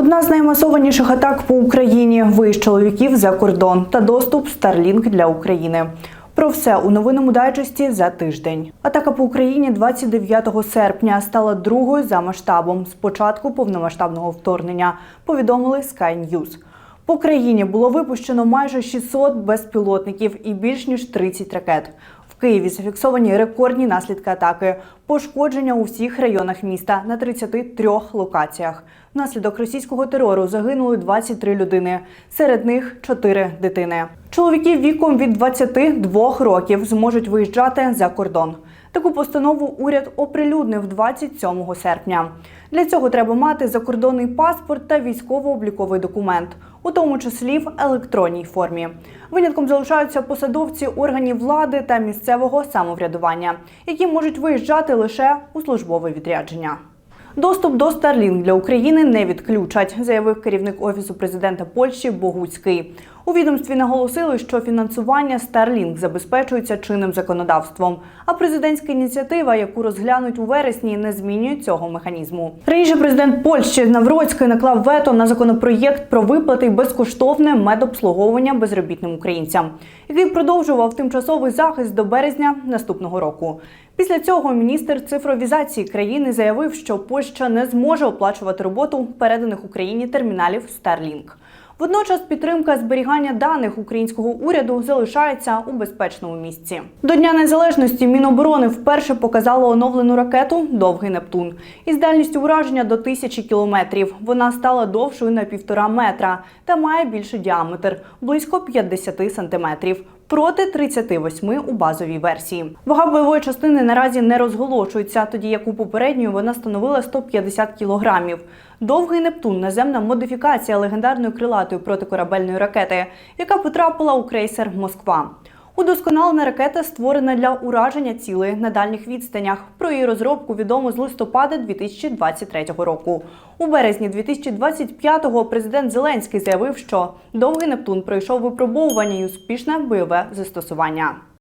Одна з наймасованіших атак по Україні виїзд чоловіків за кордон та доступ Starlink для України. Про все у новинному дайджесті за тиждень. Атака по Україні 29 серпня стала другою за масштабом з початку повномасштабного вторгнення. Повідомили Sky News. По країні було випущено майже 600 безпілотників і більш ніж 30 ракет. Києві зафіксовані рекордні наслідки атаки, пошкодження у всіх районах міста на 33 локаціях. Внаслідок російського терору загинули 23 людини, серед них 4 дитини. Чоловіки віком від 22 років зможуть виїжджати за кордон. Таку постанову уряд оприлюднив 27 серпня. Для цього треба мати закордонний паспорт та військово-обліковий документ, у тому числі в електронній формі. Винятком залишаються посадовці органів влади та місцевого самоврядування, які можуть виїжджати лише у службове відрядження. Доступ до Starlink для України не відключать, заявив керівник офісу президента Польщі Богуцький. У відомстві наголосили, що фінансування Starlink забезпечується чинним законодавством. А президентська ініціатива, яку розглянуть у вересні, не змінює цього механізму. Раніше президент Польщі Навроцький наклав вето на законопроєкт про виплати безкоштовне медобслуговування безробітним українцям, який продовжував тимчасовий захист до березня наступного року. Після цього міністр цифровізації країни заявив, що Польща не зможе оплачувати роботу переданих Україні терміналів Starlink. Водночас підтримка зберігання даних українського уряду залишається у безпечному місці. До Дня Незалежності Міноборони вперше показало оновлену ракету Довгий Нептун із дальністю ураження до тисячі кілометрів. Вона стала довшою на півтора метра та має більший діаметр близько 50 сантиметрів. Проти 38 у базовій версії. Вага бойової частини наразі не розголошується, тоді як у попередньої вона становила 150 кілограмів. Довгий Нептун наземна модифікація легендарної крилатої протикорабельної ракети, яка потрапила у крейсер Москва. Удосконалена ракета створена для ураження цілей на дальніх відстанях. Про її розробку відомо з листопада 2023 року. У березні 2025-го президент Зеленський заявив, що довгий Нептун пройшов випробовування і успішне бойове застосування.